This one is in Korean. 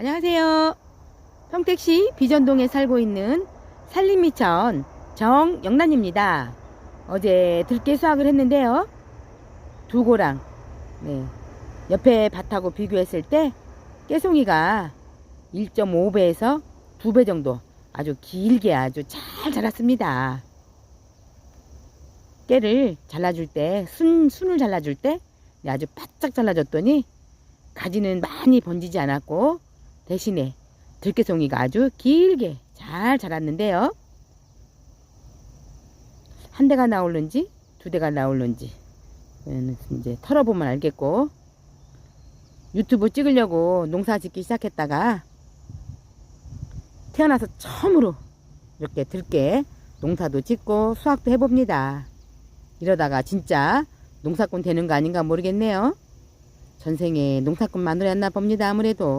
안녕하세요. 평택시 비전동에 살고 있는 산림미천 정영란입니다. 어제 들깨 수확을 했는데요. 두 고랑, 네. 옆에 밭하고 비교했을 때 깨송이가 1.5배에서 2배 정도 아주 길게 아주 잘 자랐습니다. 깨를 잘라줄 때, 순, 순을 잘라줄 때 네, 아주 바짝 잘라줬더니 가지는 많이 번지지 않았고 대신에 들깨송이가 아주 길게 잘 자랐는데요. 한 대가 나올는지 두 대가 나올는지 는 이제 털어보면 알겠고 유튜브 찍으려고 농사 짓기 시작했다가 태어나서 처음으로 이렇게 들깨 농사도 짓고 수확도 해봅니다. 이러다가 진짜 농사꾼 되는 거 아닌가 모르겠네요. 전생에 농사꾼 마누라였나 봅니다. 아무래도.